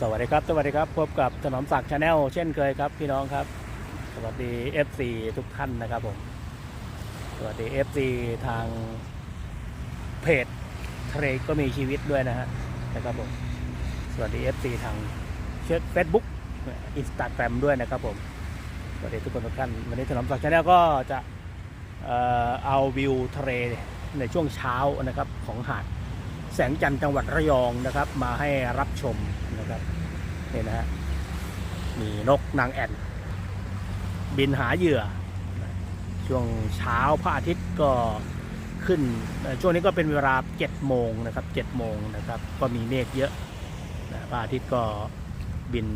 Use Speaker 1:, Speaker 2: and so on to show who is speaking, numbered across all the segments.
Speaker 1: สวัสดีครับ สวัสดีครับ พบกับถนอมศักดิ์ชาแนลเช่นเคยครับ พี่น้องครับ สวัสดี FC ทุกท่านนะครับผม สวัสดี FC ทางเพจเทรดก็มีชีวิตด้วยนะฮะนะครับผม สวัสดี FC ทางเช็คเฟซบุ๊กอินสตาแกรมด้วยนะครับผม สวัสดีทุกคนทุกท่าน วันนี้ถนอมศักดิ์ชาแนลก็จะเอ่อเอาวิวทะเลในช่วงเช้านะครับของหาด แสงจันทร์จังหวัดระยองนะครับ มาให้รับชมนะครับนี่นะฮะมีนกนางแอ่นบินหาเหยื่อ ช่วงเช้าพระอาทิตย์ก็ขึ้น ช่วงนี้ก็เป็นเวลา7โมงนะครับ7โมงนะครับ ก็มีเมฆเยอะพระอาทิตย์ก็บิน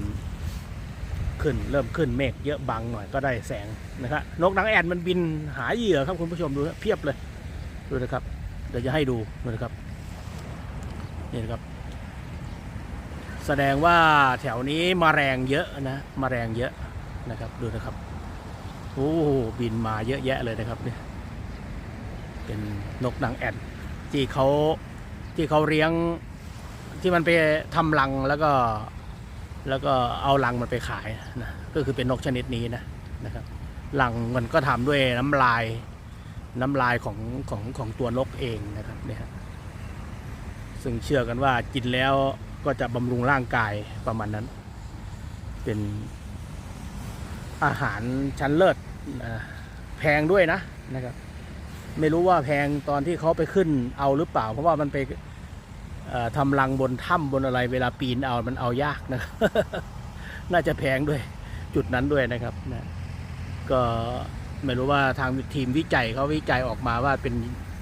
Speaker 1: ขึ้นเริ่มขึ้นเมฆเยอะบังหน่อยก็ได้แสงนะครับนกนางแอ่นมันบินหาเหยื่อครับคุณผู้ชมดูนะเพียบเลยดูนะครับเดี๋ยวจะให้ดูนะครับ นี่ครับ แสดงว่าแถวนี้มาแมลงเยอะนะมาแมลงเยอะนะครับดูนะครับโอ้โหบินมาเยอะแยะเลยนะครับเนี่ยเป็นนกนางแอ่นที่เขาที่เขาเลี้ยงที่มันไปทำรังแล้วก็แล้วก็เอารังมันไปขายนะก็คือเป็นนกชนิดนี้นะนะครับรังมันก็ทำด้วยน้ำลายน้ำลายของของของตัวนกเองนะครับเนี่ย ซึ่งเชื่อกันว่ากินแล้วก็จะบำรุงร่างกายประมาณนั้น เป็นอาหารชั้นเลิศแพงด้วยนะนะครับ ไม่รู้ว่าแพงตอนที่เขาไปขึ้นเอาหรือเปล่า เพราะว่ามันไปทำรังบนถ้ำบนอะไร เวลาปีนเอามันเอายากนะน่าจะแพงด้วยจุดนั้นด้วยนะครับนะก็ไม่รู้ว่าทางทีมวิจัยเขาวิจัยออกมาว่าเป็น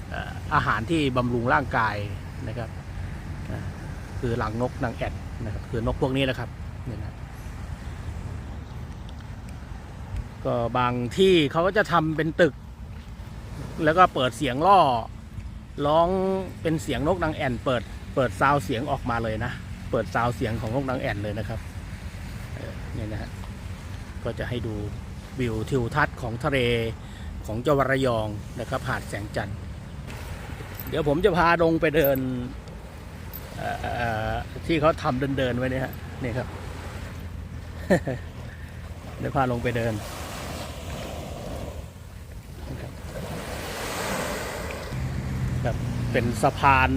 Speaker 1: เอ่ออาหารที่บำรุงร่างกายนะครับ คือหลังนกนางแอดนะครับคือนกพวกนี้นะครับเนี่ยนะก็บางที่เขาก็จะทำเป็นตึก แล้วก็เปิดเสียงล่อ ร้องเป็นเสียงนกนางแอ่น เปิดเปิดซาวเสียงออกมาเลยนะ เปิดซาวเสียงของนกนางแอ่นเลยนะครับเนี่ยนะฮะก็จะให้ดูวิวทิวทัศน์ของทะเลของจังหวัดระยองนะครับหาดแสงจันทร์เดี๋ยวผมจะพาลงไปเดิน ที่เขาทำเดินเดินๆไว้เนี่ยฮะนี่ครับ เดี๋ยวพาลงไปเดินนะครับบเป็นสะพาน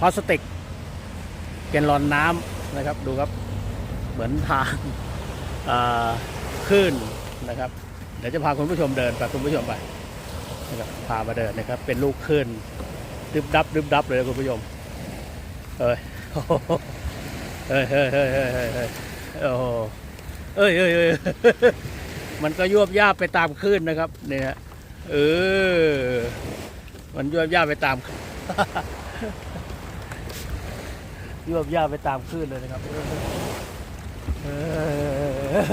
Speaker 1: พลาสติกเป็นรอนน้ำนะครับ ดูครับเหมือนทางเอ่อคลื่นนะครับ เดี๋ยวจะพาคุณผู้ชมเดินไปคุณผู้ชมไปนะครับพามาเดินนะครับ เป็นลูกคลื่นดึบดับดึบดับเลยคุณผู้ชม เอ้ยเฮ้ยเฮ้ยเฮ้ยเฮ้ยเฮ้ยเฮ้ยโอ้โหเอ้ยเอ้ยเอ้ยมันก็ยวบยาบไปตามคลื่นนะครับเนี่ยเออ มันยวบยาบไปตามยวบยาบไปตามคลื่นเลยนะครับเออ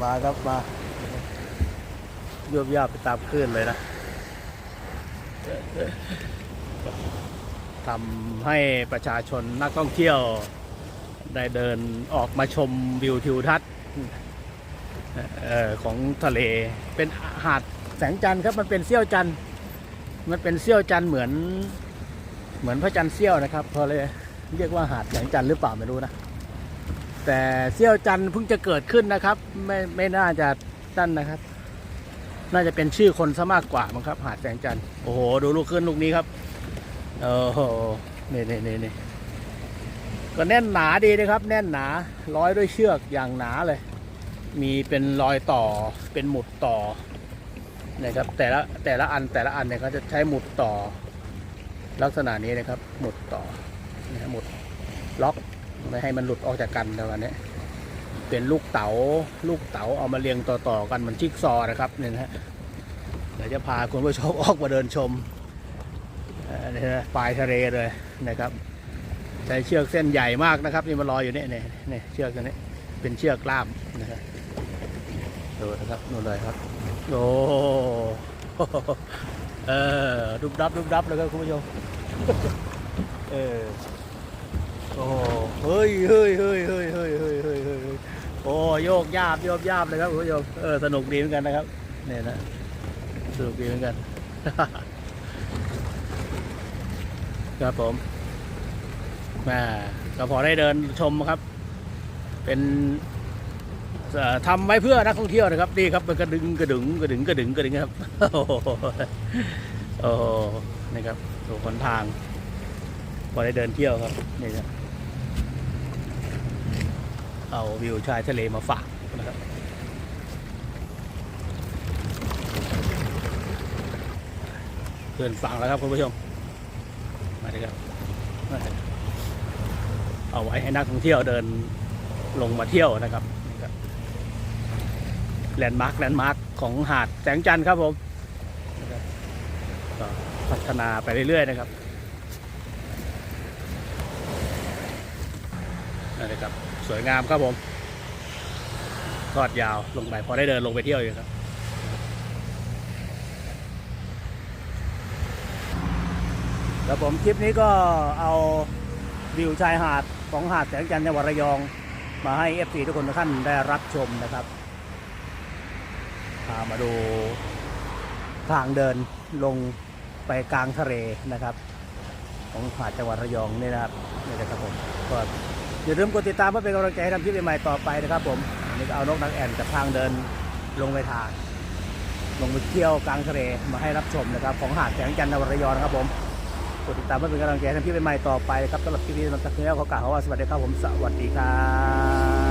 Speaker 1: มาครับมายวบยาบไปตามคลื่นเลยนะ ทำให้ประชาชนนักท่องเที่ยวได้เดินออกมาชมวิวทิวทัศน์ของทะเลเป็นหาดแสงจันทร์ครับมันเป็นเสี้ยวจันทร์มันเป็นเสี้ยวจันทร์เหมือนเหมือนพระจันทร์เสี้ยวนะครับพอเลยเรียกว่าหาดแสงจันทร์หรือเปล่าไม่รู้นะแต่เสี้ยวจันทร์เพิ่งจะเกิดขึ้นนะครับ ไม่ไม่น่าจะนั่นนะครับ น่าจะเป็นชื่อคนซะมากกว่ามั้งครับ หาดแสงจันทร์โอ้โหดูลูกขึ้นลูกนี้ครับ โอ้โหนี่นี่นี่นี่ก็แน่นหนาดีนะครับ แน่นหนาร้อยด้วยเชือกอย่างหนาเลย มีเป็นรอยต่อเป็นหมุดต่อนะครับแต่ละแต่ละอันแต่ละอันเนี่ยเขาจะใช้หมุดต่อ ลักษณะนี้นะครับ หมุดต่อนะหมุดล็อกไม่ให้มันหลุดออกจากกันแต่วันนี้เป็นลูกเต๋าลูกเต๋าเอามาเรียงต่อๆกันเหมือนจิ๊กซอว์นะครับเนี่ยนะฮะเดี๋ยวจะพาคุณผู้ชมออกมาเดินชม ปลายทะเลเลยนะครับ ใช้เชือกเส้นใหญ่มากนะครับ นี่มันลอยอยู่เนี่ยเนี่ยเนี่ยเชือกตัวนี้เป็นเชือกกล้ามนะครับดูนะครับนู่นเลยครับโอ้เออดุบดับดุบดับเลยครับคุณผู้ชมเออโอ้เฮ้ยเฮ้ยเฮ้ยเฮ้ยเฮ้ยเฮ้ยเฮ้ยเฮ้ยเฮ้ยโอ้โยกยาบโยกยาบเลยครับคุณผู้ชมเออสนุกดีเหมือนกันนะครับเนี่ยนะสนุกดีเหมือนกัน ครับผมม่ก็พอได้เดินชมครับ เป็นเอ่อทำไว้เพื่อนักท่องเที่ยวนะครับนี่ครับเป็นกระดึงกระดึงกระดึงกระดึงกระดึงครับโอ้โหโอ้โหนี่ครับสู่คนทางพอได้เดินเที่ยวครับนี่ครับเอาวิวชายทะเลมาฝากนะครับเกินฝั่งแล้วครับคุณผู้ชมาเลยครับเอาไว้ให้นักท่องเที่ยวเดินลงมาเที่ยวนะครับแลนด์มาร์คแลนด์มาร์คของหาดแสงจันทร์ครับผมก็พัฒนาไปเรื่อยๆนะครับนั่นเลยครับ สวยงามครับผมทอดยาวลงไปพอได้เดินลงไปเที่ยวอยู่ครับ แล้วผมคลิปนี้ก็เอาวิวชายหาดของหาดแสงจันทร์จังหวัดระยอง มาให้ FC ทุกคนทุกท่านได้รับชมนะครับพามาดูทางเดินลงไปกลางทะเลนะครับ ของหาดจังหวัดระยองนี่นะครับนี่นะครับผมก็อย่าลืมกดติดตามเพื่อเป็นกำลังใจให้ทำคลิปใหม่ๆต่อไปนะครับผมอันนี้ก็เอานกนางแอ่นกับทางเดินลงไปทางลงไปเที่ยวกลางทะเลมาให้รับชมนะครับ ของหาดแสงจันทร์นวรยอนะครับผม กดติดตามเพื่อเป็นกำลังใจให้ทำคลิปใหม่ๆต่อไปนะครับสำหรับคลิปนี้เราจะเนี่ยวขอกล่าวว่าสวัสดีครับผมสวัสดีครับ